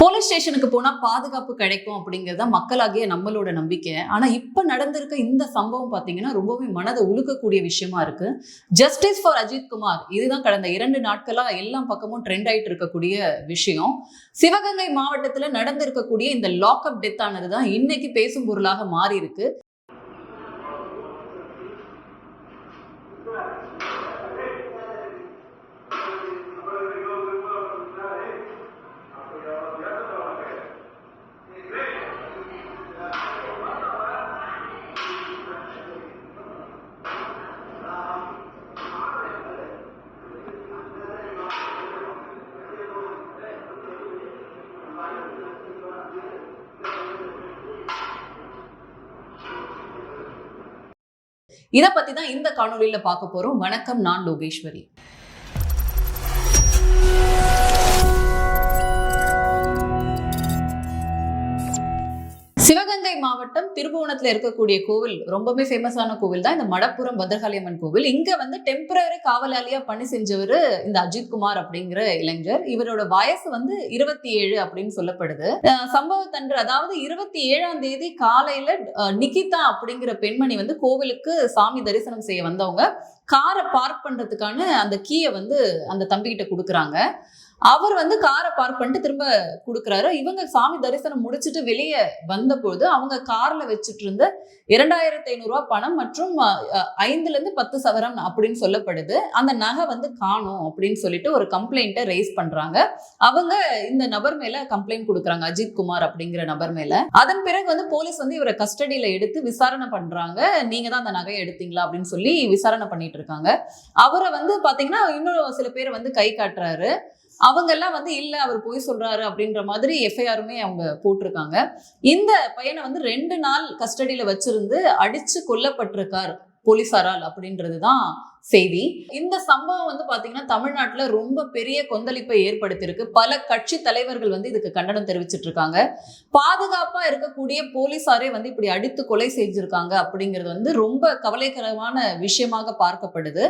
Police ஸ்டேஷனுக்கு போனா பாதுகாப்பு கிடைக்கும் அப்படிங்கறத மக்களாகிய நம்மளோட நம்பிக்கை. ஆனா இப்ப நடந்திருக்க இந்த சம்பவம் பாத்தீங்கன்னா ரொம்பவே மனதை உலுக்கக்கூடிய விஷயமா இருக்கு. ஜஸ்டிஸ் ஃபார் அஜித் குமார் இதுதான் கடந்த இரண்டு நாட்களா எல்லா பக்கமும் ட்ரெண்ட் ஆயிட்டு இருக்கக்கூடிய விஷயம். சிவகங்கை மாவட்டத்துல நடந்திருக்கக்கூடிய இந்த லாக்அப் டெத் ஆனதுதான் இன்னைக்கு பேசும் பொருளாக மாறி இருக்கு இத பத்தி தான் இந்த காணொளியில பார்க்க போறோம். வணக்கம் நான் லோகேஸ்வரி. சிவகங்கை மாவட்டம் திருபுவனத்துல இருக்கக்கூடிய கோவில் ரொம்பவே ஃபேமஸான கோவில் தான். இந்த மடப்புரம் பத்ரகாளியம்மன் கோவில். இங்க வந்து டெம்பரரி காவலாளியா பணி செஞ்சவர் இந்த அஜித் குமார் அப்படிங்கிற இளைஞர். இவரோட வயசு வந்து இருபத்தி ஏழு அப்படின்னு சொல்லப்படுது. சம்பவத்தன்று அதாவது இருபத்தி ஏழாம் தேதி காலையில நிகிதா அப்படிங்கிற பெண்மணி வந்து கோவிலுக்கு சாமி தரிசனம் செய்ய வந்தவங்க. காரை பார்க் பண்றதுக்கான அந்த கீயை வந்து அந்த தம்பிகிட்ட கொடுக்குறாங்க. அவர் வந்து காரை பார்க் பண்ணிட்டு திரும்ப கொடுக்குறாரு. இவங்க சாமி தரிசனம் முடிச்சுட்டு வெளியே வந்தபோது அவங்க கார்ல வச்சுட்டு இருந்த இரண்டாயிரத்தி ஐநூறுரூவா பணம் மற்றும் ஐந்துலேருந்து ஐந்துல இருந்து பத்து சவரம் அப்படின்னு சொல்லப்படுது. அந்த நகை வந்து காணும் அப்படின்னு சொல்லிட்டு ஒரு கம்ப்ளைண்ட்டை ரைஸ் பண்றாங்க. அவங்க இந்த நபர் மேல கம்ப்ளைண்ட் கொடுக்குறாங்க அஜித் குமார் அப்படிங்கிற நபர் மேல. அதன் பிறகு வந்து போலீஸ் வந்து இவரை கஸ்டடியில எடுத்து விசாரணை பண்றாங்க. நீங்க தான் அந்த நகையை எடுத்தீங்களா அப்படின்னு சொல்லி விசாரணை பண்ணிட்டு இருக்காங்க. அவரை வந்து பாத்தீங்கன்னா இன்னும் சில பேர் வந்து கை காட்டுறாரு. அவங்க எல்லாம் வந்து இல்ல அவர் பொய் சொல்றாரு அப்படின்ற மாதிரி எஃப்ஐஆருமே அவங்க போட்டிருக்காங்க. இந்த பையனை வந்து ரெண்டு நாள் கஸ்டடியில வச்சிருந்து அடிச்சு கொல்லப்பட்டிருக்கார் போலீசாரால் அப்படின்றது தான் செய்தி. இந்த சம்பவம் வந்து பாத்தீங்கன்னா தமிழ்நாட்டுல ரொம்ப பெரிய கொந்தளிப்பை ஏற்படுத்தியிருக்கு. பல கட்சி தலைவர்கள் வந்து இதுக்கு கண்டனம் தெரிவிச்சிட்டு இருக்காங்க பாதுகாப்பா இருக்கக்கூடிய போலீசாரே வந்து இப்படி அடித்து கொலை செஞ்சிருக்காங்க அப்படிங்கிறது வந்து ரொம்ப கவலைகரமான விஷயமாக பார்க்கப்படுது.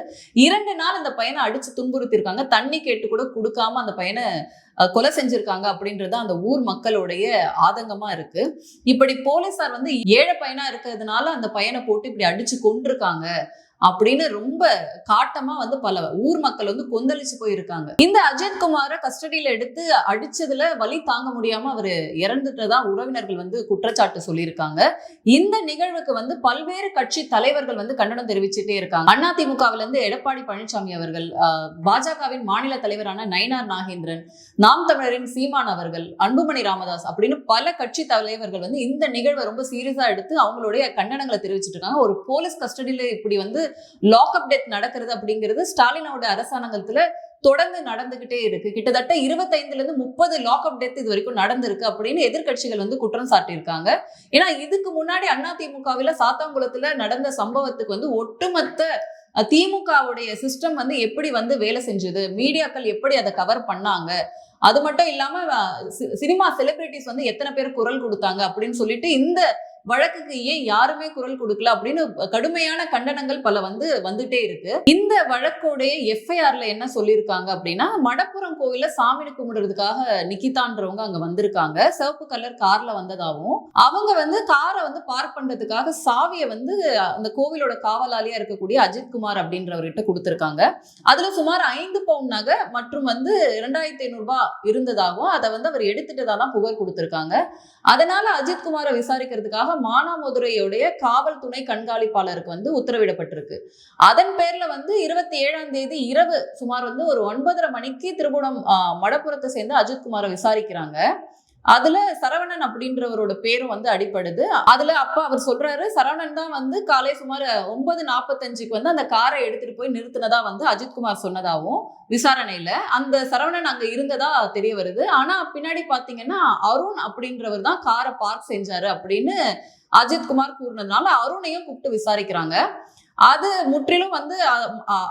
இரண்டு நாள் இந்த பையனை அடிச்சு துன்புறுத்திருக்காங்க தண்ணி கேட்டு கூட கொடுக்காம அந்த பையனை கொலை செஞ்சிருக்காங்க அப்படின்றது அந்த ஊர் மக்களுடைய ஆதங்கமா இருக்கு. இப்படி போலீசார் வந்து ஏழை பையனா இருக்கிறதுனால அந்த பையனை போட்டு இப்படி அடிச்சு கொண்டிருக்காங்க அப்படின்னு ரொம்ப காட்டமா வந்து பல ஊர் மக்கள் வந்து கொந்தளிச்சு போயிருக்காங்க. இந்த அஜித் குமாரை கஸ்டடியில எடுத்து அடிச்சதுல வலி தாங்க முடியாம அவர் இறந்துட்டதா உறவினர்கள் வந்து குற்றச்சாட்டு சொல்லியிருக்காங்க. இந்த நிகழ்வுக்கு வந்து பல்வேறு கட்சி தலைவர்கள் வந்து கண்டனம் தெரிவிச்சுட்டே இருக்காங்க. அதிமுகவில இருந்து எடப்பாடி பழனிசாமி அவர்கள் பாஜகவின் மாநில தலைவரான நயினார் நாகேந்திரன் நாம் தமிழரின் சீமான் அவர்கள் அன்புமணி ராமதாஸ் அப்படின்னு பல கட்சி தலைவர்கள் வந்து இந்த நிகழ்வை ரொம்ப சீரியஸா எடுத்து அவங்களுடைய கண்டனங்களை தெரிவிச்சிட்டு இருக்காங்க. ஒரு போலீஸ் கஸ்டடியில இப்படி வந்து லாக்அப் டெத் நடக்கிறது அப்படிங்கிறது ஸ்டாலினோட அரசாங்கத்துல தொடர்ந்து நடந்துகிட்டே இருக்கு. கிட்டத்தட்ட இருபத்தைந்துல இருந்து முப்பது லாக்அப் டெத் இது வரைக்கும் நடந்திருக்கு அப்படின்னு எதிர்கட்சிகள் வந்து குற்றம் சாட்டியிருக்காங்க. ஏன்னா இதுக்கு முன்னாடி அதிமுகவில சாத்தாங்குளத்துல நடந்த சம்பவத்துக்கு வந்து ஒட்டுமொத்த திமுகவுடைய சிஸ்டம் வந்து எப்படி வந்து வேலை செஞ்சது மீடியாக்கள் எப்படி அதை கவர் பண்ணாங்க அது மட்டும் இல்லாம சி- சினிமா செலிபிரிட்டிஸ் வந்து எத்தனை பேர் குரல் கொடுத்தாங்க அப்படின்னு சொல்லிட்டு இந்த வழக்குக்கு ஏன் யாருமே குரல் கொடுக்கல அப்படின்னு கடுமையான கண்டனங்கள் பல வந்து வந்துட்டே இருக்கு. இந்த வழக்கோடைய எஃப்ஐஆர்ல என்ன சொல்லியிருக்காங்க அப்படின்னா மடப்புறம் கோவில சாமி கும்பிடுறதுக்காக நிக்கிதான்றவங்க அங்க வந்திருக்காங்க. சிவப்பு கலர் கார்ல வந்ததாகவும் அவங்க வந்து காரை வந்து பார்க் பண்றதுக்காக சாவியை வந்து அந்த கோவிலோட காவலாளியா இருக்கக்கூடிய அஜித் குமார் அப்படின்றவர்கிட்ட கொடுத்திருக்காங்க. அதுல சுமார் ஐந்து பவுன் நகை மற்றும் வந்து இரண்டாயிரத்தி ஐநூறு ரூபாய் இருந்ததாகவும் அதை வந்து அவர் எடுத்துட்டதா தான் புகார் கொடுத்திருக்காங்க. அதனால அஜித் குமாரை விசாரிக்கிறதுக்காக மானாமதுரையுடைய காவல் துணை கண்காணிப்பாளருக்கு வந்து உத்தரவிடப்பட்டிருக்கு. அதன் பேர்ல வந்து இருபத்தி ஏழாம் தேதி இரவு சுமார் வந்து ஒரு ஒன்பதரை மணிக்கு திருபுணம் மடப்புறத்தை சேர்ந்து அஜித்குமாரை விசாரிக்கிறாங்க. அதுல சரவணன் அப்படின்றவரோட பேரும் வந்து அடிப்படுது அதுல அப்ப அவர் சொல்றாரு சரவணன் தான் வந்து காலை சுமார் ஒன்பது நாற்பத்தஞ்சுக்கு வந்து அந்த காரை எடுத்துட்டு போய் நிறுத்தினதா வந்து அஜித்குமார் சொன்னதாகவும் விசாரணையில. அந்த சரவணன் அங்க இருந்ததா தெரிய வருது. ஆனா பின்னாடி பாத்தீங்கன்னா அருண் அப்படின்றவர் தான் காரை பார்க் செஞ்சாரு அப்படின்னு அஜித்குமார் கூறினதுனால அருணையும் கூப்பிட்டு விசாரிக்கிறாங்க. அது முற்றிலும் வந்து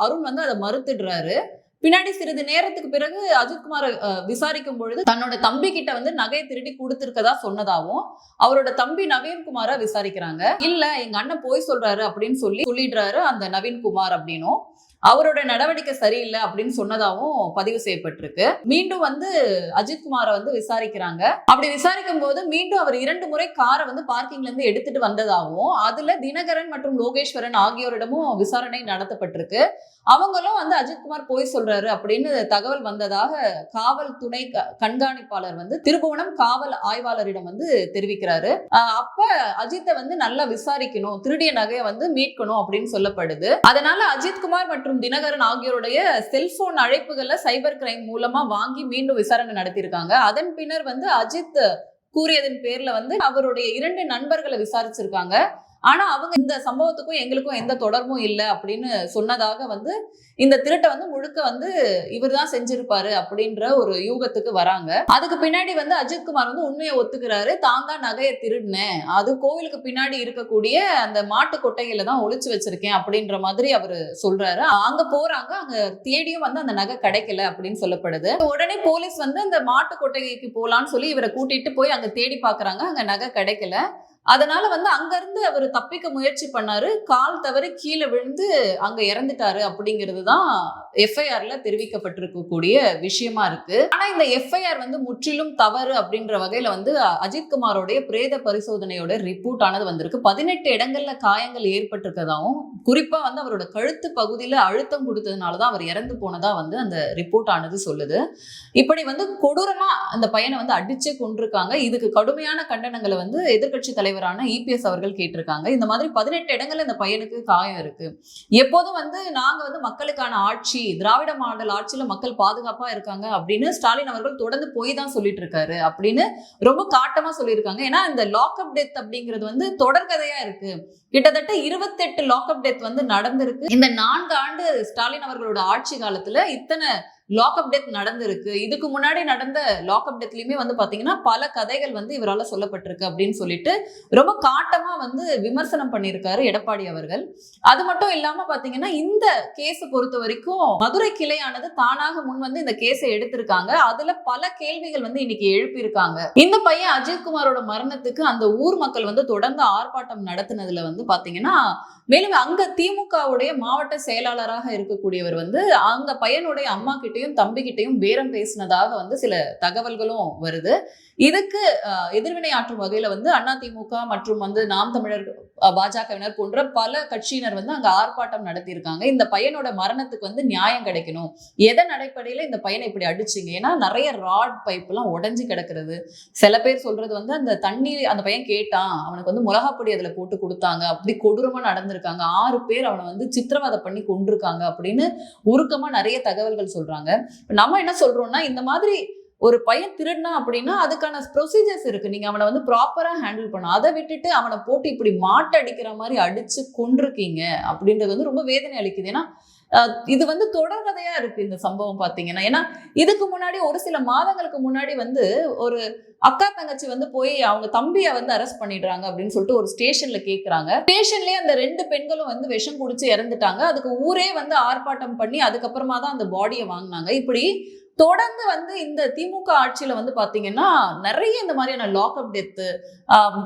அருண் வந்து அதை மறுத்துடுறாரு. பின்னாடி சிறிது நேரத்துக்கு பிறகு அஜித்குமார் விசாரிக்கும் பொழுது தன்னோட தம்பி கிட்ட வந்து நகையை திருடி கொடுத்துருக்கதா சொன்னதாகவும் அவரோட தம்பி நவீன்குமாரை விசாரிக்கிறாங்க. இல்ல எங்க அண்ணன் போய் சொல்றாரு அப்படின்னு சொல்லி சொல்லிடுறாரு அந்த நவீன்குமார் அப்படின்னும். அவரோட நடவடிக்கை சரியில்லை அப்படின்னு சொன்னதாகவும் பதிவு செய்யப்பட்டிருக்கு. மீண்டும் வந்து அஜித்குமாரை வந்து விசாரிக்கிறாங்க. அப்படி விசாரிக்கும் போது மீண்டும் அவர் இரண்டு முறை காரை வந்து பார்க்கிங்ல இருந்து எடுத்துட்டு வந்ததாகவும் அதுல தினகரன் மற்றும் லோகேஸ்வரன் ஆகியோரிடமும் விசாரணை நடத்தப்பட்டிருக்கு. அவங்களும் வந்து அஜித்குமார் போய் சொல்றாரு அப்படின்னு தகவல் வந்ததாக காவல் துணை க- கண்காணிப்பாளர் வந்து திருபுவனம் காவல் ஆய்வாளரிடம் வந்து தெரிவிக்கிறாரு. அப்ப அஜித்தை வந்து நல்லா விசாரிக்கணும் திருடிய நகையை வந்து மீட்கணும் அப்படின்னு சொல்லப்படுது. அதனால அஜித்குமார் மற்றும் தினகரன் ஆகியோருடைய செல்போன் அழைப்புகளை சைபர் கிரைம் மூலமா வாங்கி மீண்டும் விசாரணை நடத்தியிருக்காங்க. அதன் பின்னர் வந்து அஜித் கூறியதன் பேர்ல வந்து அவருடைய இரண்டு நண்பர்களை விசாரிச்சிருக்காங்க. ஆனா அவங்க இந்த சம்பவத்துக்கும் எங்களுக்கும் எந்த தொடர்பும் இல்லை அப்படின்னு சொன்னதாக வந்து இந்த திருட்டை வந்து முழுக்க வந்து இவர் தான் செஞ்சிருப்பாரு அப்படின்ற ஒரு யூகத்துக்கு வராங்க. அதுக்கு பின்னாடி வந்து அஜித்குமார் வந்து உண்மையை ஒத்துக்கிறாரு. தான் தான் நகையை திருடினேன். அது கோவிலுக்கு பின்னாடி இருக்கக்கூடிய அந்த மாட்டு கொட்டையில தான் ஒழிச்சு வச்சிருக்கேன் அப்படின்ற மாதிரி அவர் சொல்றாரு. அங்க போறாங்க. அங்க தேடியும் வந்து அந்த நகை கிடைக்கல அப்படின்னு சொல்லப்படுது. உடனே போலீஸ் வந்து அந்த மாட்டு கொட்டைக்கு போலான்னு சொல்லி இவரை கூட்டிட்டு போய் அங்க தேடி பாக்குறாங்க. அங்க நகை கிடைக்கல. அதனால வந்து அங்கிருந்து அவர் தப்பிக்க முயற்சி பண்ணாரு. கால் தவறி கீழே விழுந்து அங்க இறந்துட்டாரு அப்படிங்கிறது தான் எஃப்ஐஆர்ல தெரிவிக்கப்பட்டிருக்கக்கூடிய விஷயமா இருக்கு. ஆனா இந்த எஃப்ஐஆர் வந்து முற்றிலும் தவறு அப்படின்ற வகையில வந்து அஜித்குமாரோடைய பிரேத பரிசோதனையோட ரிப்போர்ட் ஆனது வந்திருக்கு. பதினெட்டு இடங்கள்ல காயங்கள் ஏற்பட்டிருக்கதாகவும் குறிப்பா வந்து அவரோட கழுத்து பகுதியில அழுத்தம் கொடுத்ததுனால தான் அவர் இறந்து போனதா வந்து அந்த ரிப்போர்ட் ஆனது சொல்லுது. இப்படி வந்து கொடூரமா அந்த பையனை வந்து அடிச்சே கொண்டிருக்காங்க இதுக்கு கடுமையான கண்டனங்களை வந்து எதிர்க்கட்சி தலைவரான இபிஎஸ் அவர்கள் கேட்டிருக்காங்க. இந்த மாதிரி பதினெட்டு இடங்கள்ல இந்த பையனுக்கு காயம் இருக்கு. எப்போதும் வந்து நாங்க வந்து மக்களுக்கான ஆட்சி திராவிட மாடல் ஆட்சியில மக்கள் பாதுகாப்பா இருக்காங்க அப்படின்னு ஸ்டாலின் அவர்கள் தொடர்ந்து போய் தான் சொல்லிட்டு இருக்காரு அப்படின்னு ரொம்ப காட்டமா சொல்லியிருக்காங்க. ஏன்னா இந்த லாக்அப் டெத் அப்படிங்கிறது வந்து தொடர்கதையா இருக்கு. கிட்டத்தட்ட இருபத்தெட்டு லாக்அப் டெத் வந்து நடந்திருக்கு. இந்த நான்கு ஆண்டு ஸ்டாலின் அவர்களோட ஆட்சி காலத்துல இத்தனை லாக்அப் டெத் நடந்திருக்கு. இதுக்கு முன்னாடி நடந்த லாக்அப் டெத்லயுமே வந்து பாத்தீங்கன்னா பல கதைகள் வந்து இவரால சொல்லப்பட்டிருக்கு அப்படின்னு சொல்லிட்டு ரொம்ப காட்டமா வந்து விமர்சனம் பண்ணியிருக்காரு எடப்பாடி அவர்கள். அது மட்டும் இல்லாம பாத்தீங்கன்னா இந்த கேஸ் பொறுத்த வரைக்கும் மதுரை கிளையானது தானாக முன் வந்து இந்த கேஸை எடுத்திருக்காங்க. அதுல பல கேள்விகள் வந்து இன்னைக்கு எழுப்பியிருக்காங்க. இந்த பையன் அஜித்குமாரோட மரணத்துக்கு அந்த ஊர் மக்கள் வந்து தொடர்ந்து ஆர்ப்பாட்டம் நடத்தினதுல வந்து பாத்தீங்கன்னா மேலும் அங்க திமுகவுடைய மாவட்ட செயலாளராக இருக்கக்கூடியவர் வந்து அங்க பையனுடைய அம்மா கிட்ட தம்பி கிட்டயும் பேரம் பேசினதாக வந்து சில தகவல்களும் வருது. இதுக்கு எதிர்வினை ஆற்றும் வகையில வந்து அதிமுக மற்றும் வந்து நாம் தமிழர் பாஜகவினர் போன்ற பல கட்சியினர் வந்து அங்க ஆர்ப்பாட்டம் நடத்தியிருக்காங்க. இந்த பையனோட மரணத்துக்கு வந்து நியாயம் கிடைக்கணும். எதன் அடிப்படையில இந்த பையனை இப்படி அடிச்சீங்க? ஏன்னா நிறைய ராட் பைப் எல்லாம் உடைஞ்சு கிடக்குறது. சில பேர் சொல்றது வந்து அந்த தண்ணி அந்த பையன் கேட்டான் அவனுக்கு வந்து மிளகாப்பொடி அதுல போட்டு கொடுத்தாங்க. அப்படி கொடூரமா நடந்திருக்காங்க. ஆறு பேர் அவனை வந்து சித்திரவதை பண்ணி கொண்டிருக்காங்க அப்படின்னு உருக்கமா நிறைய தகவல்கள் சொல்றாங்க. நம்ம என்ன சொல்றோம்னா இந்த மாதிரி ஒரு பையன் திருடினா அப்படின்னா அதுக்கான ப்ரொசீஜர்ஸ் இருக்கு. நீங்க அவனை வந்து ப்ராப்பரா ஹேண்டில் பண்ணணும். அதை விட்டுட்டு அவனை போட்டு இப்படி மாட்டு அடிக்கிற மாதிரி அடிச்சு கொண்டிருக்கீங்க அப்படின்றது வந்து ரொம்ப வேதனை அளிக்குது. ஏன்னா இது வந்து தொடர்கதையா இருக்கு இந்த சம்பவம் பாத்தீங்கன்னா ஏன்னா இதுக்கு முன்னாடி ஒரு சில மாதங்களுக்கு முன்னாடி வந்து ஒரு அக்கா தங்கச்சி வந்து போய் அவங்க தம்பியை வந்து அரெஸ்ட் பண்ணிடுறாங்க அப்படின்னு சொல்லிட்டு ஒரு ஸ்டேஷன்ல கேக்குறாங்க. ஸ்டேஷன்லயே அந்த ரெண்டு பெண்களும் வந்து விஷம் குடிச்சு இறந்துட்டாங்க. அதுக்கு ஊரே வந்து ஆர்ப்பாட்டம் பண்ணி அதுக்கப்புறமா தான் அந்த பாடியை வாங்கினாங்க. இப்படி தொடர்ந்து வந்து இந்த திமுக ஆட்சியில வந்து பாத்தீங்கன்னா நிறைய இந்த மாதிரியான லாக்அப் டெத்து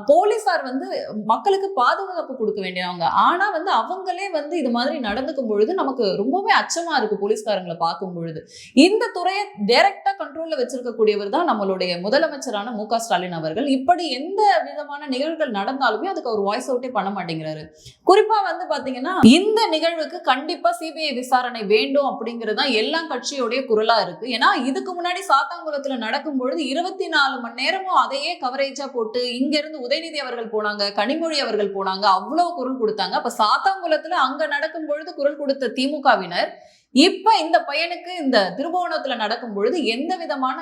போலீஸார் வந்து மக்களுக்கு பாதுகாப்பு கொடுக்க வேண்டியவங்க. ஆனா வந்து அவங்களே வந்து இது மாதிரி நடந்துக்கும் பொழுது நமக்கு ரொம்பவே அச்சமா இருக்கு போலீஸ்காரங்களை பார்க்கும் பொழுது. இந்த துறையை டைரக்டா கண்ட்ரோல்ல வச்சிருக்கக்கூடியவர் தான் நம்மளுடைய முதலமைச்சரான மு ஸ்டாலின் அவர்கள். இப்படி எந்த விதமான நிகழ்வுகள் நடந்தாலுமே அதுக்கு அவர் வாய்ஸ் அவுட்டே பண்ண மாட்டேங்கிறாரு. குறிப்பா வந்து பாத்தீங்கன்னா இந்த நிகழ்வுக்கு கண்டிப்பா சிபிஐ விசாரணை வேண்டும் அப்படிங்கறது தான் எல்லா கட்சியோடைய குரலா இருக்கு. ஏன்னா இதுக்கு முன்னாடி சாத்தாங்குளத்துல நடக்கும் பொழுது இருபத்தி நாலு மணி நேரமும் அதையே கவரேஜா போட்டு இங்க இருந்து உதயநிதி அவர்கள் போனாங்க கனிமொழி அவர்கள் போனாங்க அவ்வளவு குரல் கொடுத்தாங்க. அப்ப சாத்தாங்குளத்துல அங்க நடக்கும் பொழுது குரல் கொடுத்த திமுகவினர் இப்ப இந்த பையனுக்கு இந்த திருபுவனத்துல நடக்கும் பொழுது எந்த விதமான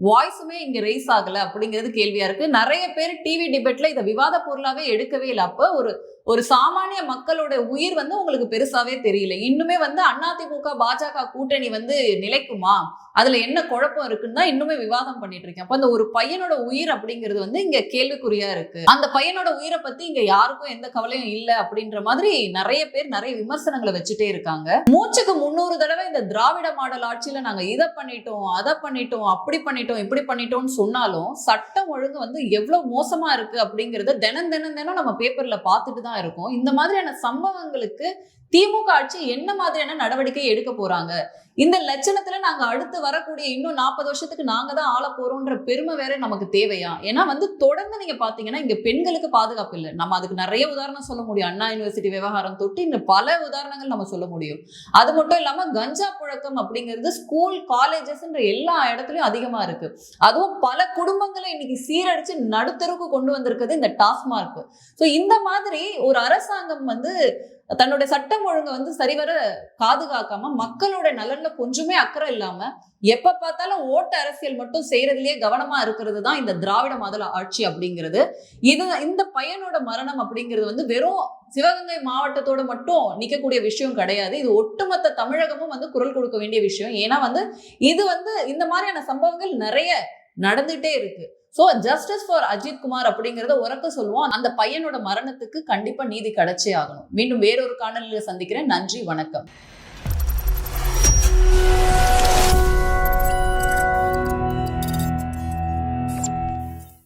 வாய்ஸுமே இங்க ரைஸ் ஆகல அப்படிங்கிறது கேள்வியா இருக்கு. நிறைய பேர் டிவி டிபேட்ல இதை விவாத பொருளாவே எடுக்கவே இல்லை. அப்ப ஒரு ஒரு சாமானிய மக்களோட உயிர் வந்து உங்களுக்கு பெருசாவே தெரியல. இன்னுமே வந்து அதிமுக பாஜக கூட்டணி வந்து நிலைக்குமா? அதுல என்ன குழப்பம் இருக்குன்னு தான் இன்னுமே விவாதம் பண்ணிட்டு இருக்கேன். அப்ப அந்த ஒரு பையனோட உயிர் அப்படிங்கிறது வந்து இங்க கேள்விக்குறியா இருக்கு. அந்த பையனோட உயிரை பத்தி இங்க யாருக்கும் எந்த கவலையும் இல்ல அப்படின்ற மாதிரி நிறைய பேர் நிறைய விமர்சனங்களை வச்சுட்டே இருக்காங்க. மூச்சுக்கு முன்னூறு தடவை இந்த திராவிட மாடல் ஆட்சியில நாங்க இதை பண்ணிட்டோம் அதை பண்ணிட்டோம் அப்படி பண்ணிட்டோம் இப்படி பண்ணிட்டோம்னு சொன்னாலும் சட்டம் ஒழுங்கு வந்து எவ்வளவு மோசமா இருக்கு அப்படிங்கறத தினம் தினம் தினம் நம்ம பேப்பர்ல பார்த்துட்டு தான் இருக்கும். இந்த மாதிரியான சம்பவங்களுக்கு திமுக ஆட்சி என்ன மாதிரியான நடவடிக்கை எடுக்க போறாங்க? இந்த லட்சணத்துல நாங்க அடுத்து வரக்கூடிய இன்னும் நாற்பது வருஷத்துக்கு நாங்க தான் ஆள போறோம்ன்ற பெருமை வேற நமக்கு தேவையா? ஏன்னா வந்து தொடர்ந்து நீங்க பாத்தீங்கன்னா இங்க பெண்களுக்கு பாதுகாப்பு இல்லை. நம்ம அதுக்கு நிறைய உதாரணம் சொல்ல முடியும். அண்ணா யூனிவர்சிட்டி விவகாரம் தொட்டு இங்க பல உதாரணங்கள் நம்ம சொல்ல முடியும். அது மட்டும் இல்லாம கஞ்சா புழக்கம் அப்படிங்கிறது ஸ்கூல் காலேஜஸ்ன்ற எல்லா இடத்துலயும் அதிகமா இருக்கு. அதுவும் பல குடும்பங்களை இன்னைக்கு சீரடிச்சு நடுத்தருக்கு கொண்டு வந்திருக்கிறது இந்த டாஸ்மார்க். ஸோ இந்த மாதிரி ஒரு அரசாங்கம் வந்து தன்னுடைய சட்டம் ஒழுங்கை வந்து சரிவர பாதுகாக்காம மக்களோட நலன்ல கொஞ்சமே அக்கறை இல்லாம எப்ப பார்த்தாலும் ஓட்டு அரசியல் மட்டும் செய்யறதுலயே கவனமா இருக்கிறது தான் இந்த திராவிட மாதள ஆட்சி அப்படிங்கிறது. இது இந்த பையனோட மரணம் அப்படிங்கிறது வந்து வெறும் சிவகங்கை மாவட்டத்தோட மட்டும் நிற்கக்கூடிய விஷயம் கிடையாது. இது ஒட்டுமொத்த தமிழகமும் வந்து குரல் கொடுக்க வேண்டிய விஷயம். ஏன்னா வந்து இது வந்து இந்த மாதிரியான சம்பவங்கள் நிறைய நடந்துட்டே இருக்கு. So justice for Ajith Kumar அப்படிங்கிறத உறக்க சொல்லுவோம். அந்த பையனோட மரணத்துக்கு கண்டிப்பா நீதி கிடைச்சே ஆகணும். மீண்டும் வேறொரு காணொலியில் சந்திக்கிறேன். நன்றி வணக்கம்.